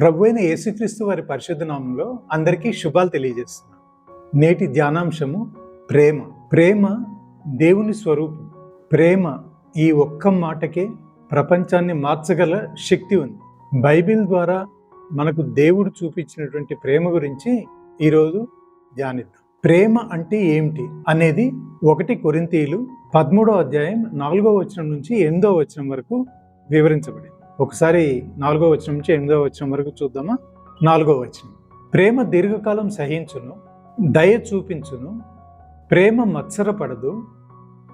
ప్రభు అయిన యేసుక్రీస్తు వారి పరిశుద్ధ నామంలో అందరికీ శుభాలు తెలియజేస్తున్నాను. నేటి ధ్యానాంశము ప్రేమ. ప్రేమ దేవుని స్వరూపం. ప్రేమ ఈ ఒక్క మాటకే ప్రపంచాన్ని మార్చగల శక్తి ఉంది. బైబిల్ ద్వారా మనకు దేవుడు చూపించినటువంటి ప్రేమ గురించి ఈరోజు ధ్యానిద్దాం. ప్రేమ అంటే ఏమిటి అనేది ఒకటి కొరింతీయులు పదమూడో అధ్యాయం నాలుగో వచనం నుంచి ఎనిమిదో వచనం వరకు వివరించబడింది. ఒకసారి నాలుగో వచనం నుంచి ఎనిమిదో వచనం వరకు చూద్దామా? నాలుగో వచనం. ప్రేమ దీర్ఘకాలం సహించును దయ చూపించును ప్రేమ మత్సరపడదు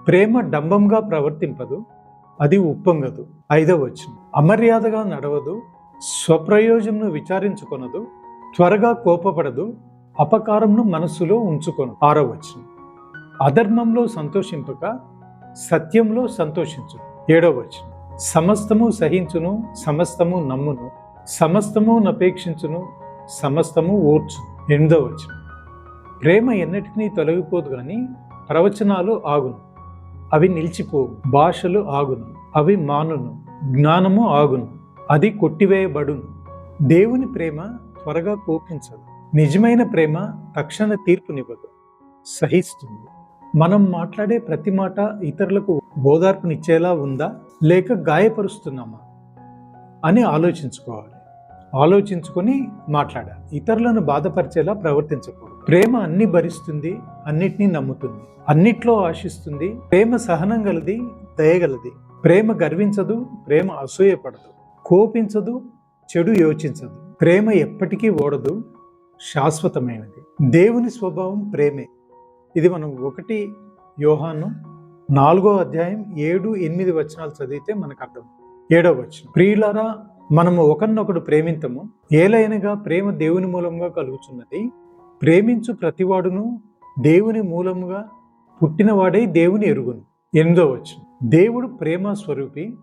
ప్రేమ డంబంగా ప్రవర్తింపదు అది ఉప్పొంగదు. ఐదవ వచనం. అమర్యాదగా నడవదు స్వప్రయోజనం విచారించుకొనదు త్వరగా కోపపడదు అపకారంను మనస్సులో ఉంచుకొను. ఆరో వచనం. అధర్మంలో సంతోషింపక సత్యంలో సంతోషించు ఏడవ వచనం. సమస్తము సహించును సమస్తము నమ్మును సమస్తము నపేక్షించును సమస్తము ఓర్చును. ఎనిమిదో వచనం. ప్రేమ ఎన్నటికీ తొలగిపోదు కానీ ప్రవచనాలు ఆగును. అవి నిలిచిపోవు భాషలు ఆగును అవి మానును జ్ఞానము ఆగును అది కొట్టివేయబడును. దేవుని ప్రేమ త్వరగా కోపించదు. నిజమైన ప్రేమ తక్షణ తీర్పునివ్వదు. సహిస్తుంది. మనం మాట్లాడే ప్రతి మాట ఇతరులకు ఓదార్పునిచ్చేలా ఉందా? లేక గాయపరుస్తున్నామా అని ఆలోచించుకోవాలి. ఆలోచించుకొని మాట్లాడాలి. ఇతరులను బాధపరిచేలా ప్రవర్తించకూడదు. ప్రేమ అన్ని భరిస్తుంది అన్నిటినీ నమ్ముతుంది. అన్నిట్లో ఆశిస్తుంది ప్రేమ సహనం గలది దయగలది ప్రేమ గర్వించదు ప్రేమ అసూయపడదు. కోపించదు చెడు యోచించదు. ప్రేమ ఎప్పటికీ ఓడదు శాశ్వతమైనది. దేవుని స్వభావం ప్రేమే. ఇది మనం ఒకటి యోహాను నాలుగో అధ్యాయం ఏడు ఎనిమిది వచనాలు చదివితే మనకు అర్థం. ఏడో వచనం. ప్రియులారా మనము ఒకరినొకడు ప్రేమింతము. ఏలైనగా ప్రేమ దేవుని మూలంగా కలుగుతున్నది ప్రేమించు ప్రతివాడును దేవుని మూలముగా పుట్టినవాడై దేవుని ఎరుగును. ఎనిమిదో వచనం. దేవుడు ప్రేమ స్వరూపి.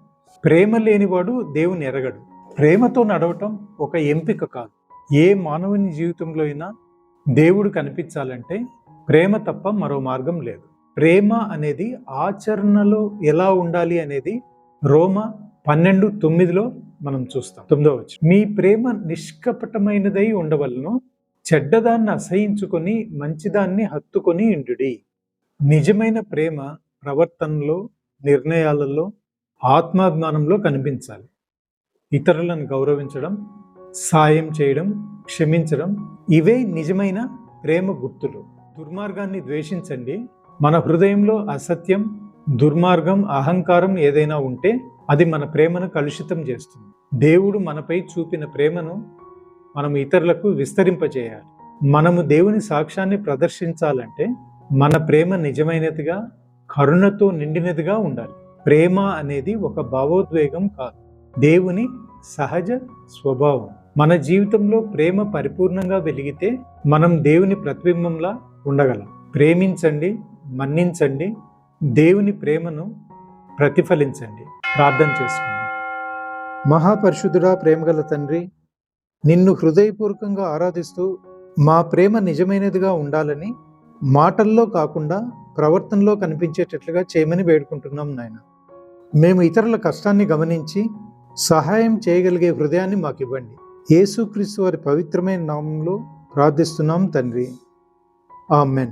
ప్రేమ లేనివాడు దేవుని ఎరగడు. ప్రేమతో నడవటం ఒక ఎంపిక కాదు. ఏ మానవుని జీవితంలో అయినా దేవుడు కనిపించాలంటే ప్రేమ తప్ప మరో మార్గం లేదు. ప్రేమ అనేది ఆచరణలో ఎలా ఉండాలి అనేది రోమ పన్నెండు తొమ్మిదిలో మనం చూస్తాం. తొమ్మిదో వచ్చి మీ ప్రేమ నిష్కపటమైనదై ఉండవలను చెడ్డదాన్ని అసహించుకొని మంచిదాన్ని హత్తుకొని ఇండుడి నిజమైన ప్రేమ ప్రవర్తనలో నిర్ణయాలలో ఆత్మాభిమానంలో కనిపించాలి. ఇతరులను గౌరవించడం సాయం చేయడం క్షమించడం ఇవే నిజమైన ప్రేమ గుర్తులు. దుర్మార్గాన్ని ద్వేషించండి మన హృదయంలో అసత్యం దుర్మార్గం అహంకారం ఏదైనా ఉంటే అది మన ప్రేమను కలుషితం చేస్తుంది. దేవుడు మనపై చూపిన ప్రేమను మనం ఇతరులకు విస్తరింపజేయాలి. మనము దేవుని సాక్ష్యాన్ని ప్రదర్శించాలంటే మన ప్రేమ నిజమైనదిగా కరుణతో నిండినదిగా ఉండాలి. ప్రేమ అనేది ఒక భావోద్వేగం కాదు. దేవుని సహజ స్వభావం. మన జీవితంలో ప్రేమ పరిపూర్ణంగా వెలిగితే మనం దేవుని ప్రతిబింబంలా ఉండగలం. ప్రేమించండి మన్నించండి. దేవుని ప్రేమను ప్రతిఫలించండి. ప్రార్థన చేసుకుందాం. మహాపరిశుద్ధుడా ప్రేమగల తండ్రి నిన్ను హృదయపూర్వకంగా ఆరాధిస్తూ మా ప్రేమ నిజమైనదిగా ఉండాలని మాటల్లో కాకుండా ప్రవర్తనలో కనిపించేటట్లుగా చేయమని వేడుకుంటున్నాం నాయన. మేము ఇతరుల కష్టాన్ని గమనించి సహాయం చేయగలిగే హృదయాన్ని మాకు ఇవ్వండి యేసుక్రీస్తు వారి పవిత్రమైన నామంలో ప్రార్థిస్తున్నాం తండ్రి. ఆమెన్.